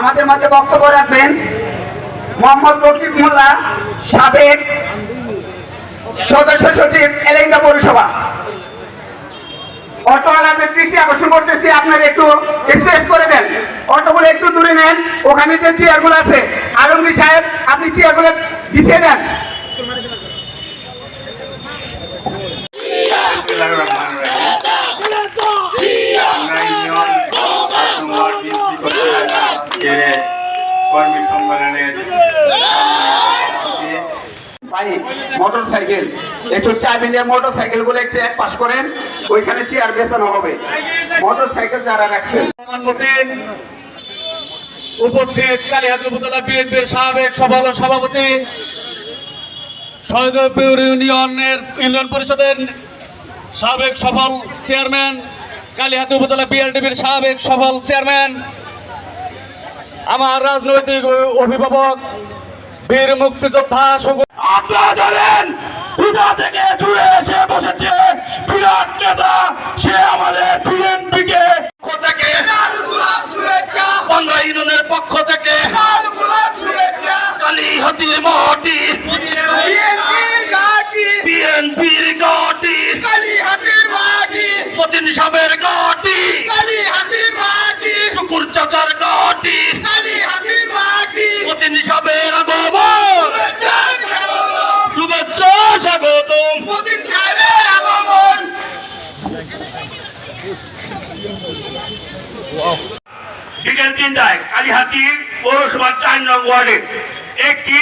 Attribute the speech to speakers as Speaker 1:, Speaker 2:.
Speaker 1: আমাদের মাঝে বক্তব্য রাখবেন মোহাম্মদ রকিব মোল্লা, সাবেক সদস্য সচিব এলেঙ্গা পৌরসভা। অটোওয়ালাদের দৃষ্টি আকর্ষণ করতেছি, আপনারা একটু স্পেস করে দেন। অটোগুলো একটু দূরে নেন, ওখানে যে চেয়ারগুলো আছে, আলমগীর সাহেব, আপনি চেয়ারগুলো বিছিয়ে দেন।
Speaker 2: কর্মী সম্মেলনের
Speaker 1: ভাই মোটর সাইকেল একটু চাবি নিয়ে মোটর সাইকেলগুলো একটু এক পাশ করেন ওইখানে চেয়ার হবে। মোটর সাইকেল যারা রাখছেন।
Speaker 3: উপস্থিত উপজেলা বিএনপির সাবেক সভাপতি ইউনিয়নের ইউনিয়ন পরিষদের সাবেক সফল চেয়ারম্যান কালিহাত উপজেলা বিএলডিবির সাবেক সফল চেয়ারম্যান আমার রাজনৈতিক অভিভাবক বীর মুক্তিযোদ্ধা আপনারা জানেন থেকে ছুড়ে এসে বসেছে বিরাট নেতা সে আমাদের বিএনপিকে
Speaker 4: পক্ষ থেকে বাংলা ইউনিয়নের পক্ষ থেকে কালী হাতির মহটি বিএনপির গাটি সাহেবের আগমন। শুভেচ্ছা স্বাগতম। বিকেল তিনটায় কালীহাতি পৌরসভার চার নং ওয়ার্ডে একটি